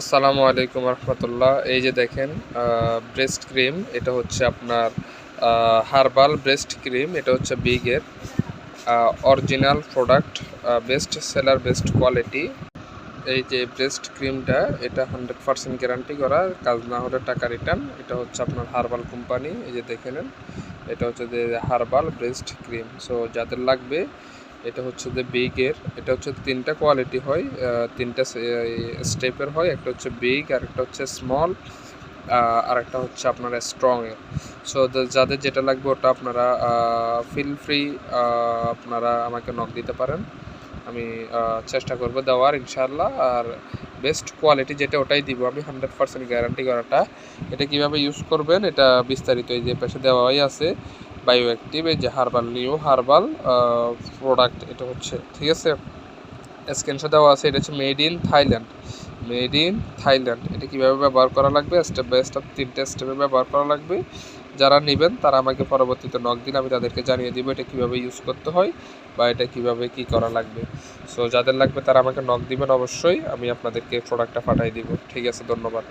আসসালামু আলাইকুম রহমতুল্লাহ। এই যে দেখেন ব্রেস্ট ক্রিম এটা হচ্ছে আপনার হার্বাল ব্রেস্ট ক্রিম এটা হচ্ছে বিগের original product best seller best quality এই যে ব্রেস্ট ক্রিমটা এটা হান্ড্রেড পার্সেন্ট গ্যারান্টি করা, কাজ না হলে টাকা রিটার্ন এটা হচ্ছে আপনার হার্বাল কোম্পানি এই যে দেখে নেন, এটা হচ্ছে যে হার্বাল ব্রেস্ট ক্রিম সো যাদের লাগবে এটা হচ্ছে যে বিগের এটা হচ্ছে তিনটা কোয়ালিটি হয় তিনটা স্টেপের হয়, একটা হচ্ছে বিগ আর একটা হচ্ছে স্মল আর একটা হচ্ছে আপনার স্ট্রং এর। সো যাদের যেটা লাগবে ওটা আপনারা ফিল ফ্রি আপনারা আমাকে নক দিতে পারেন। আমি চেষ্টা করব দেওয়ার ইনশাল্লাহ আর বেস্ট কোয়ালিটি যেটা ওটাই দিব আমি হান্ড্রেড পার্সেন্ট গ্যারান্টি করাটা। এটা কীভাবে ইউজ করবেন, এটা বিস্তারিত এই যে পাশে দেওয়াই আছে। বায়ো অ্যাক্টিভ এই যে হার্বাল নিউ হার্বাল প্রোডাক্ট এটা হচ্ছে, ঠিক আছে? স্ক্রিনশট দেওয়া আছে, এটা হচ্ছে made in Thailand made in Thailand এটা কীভাবে ব্যবহার করা লাগবে? স্টেপ বাই স্টেপ তিনটে স্টেপে ব্যবহার করা লাগবে। যারা নেবেন, তারা আমাকে পরবর্তীতে নক দিন, আমি তাদেরকে জানিয়ে দিব এটা কীভাবে ইউজ করতে হয় বা এটা কীভাবে কী করা লাগবে। সো যাদের লাগবে তারা আমাকে নক দিবেন অবশ্যই, আমি আপনাদেরকে প্রোডাক্টটা পাঠিয়ে দিব। ঠিক আছে, ধন্যবাদ।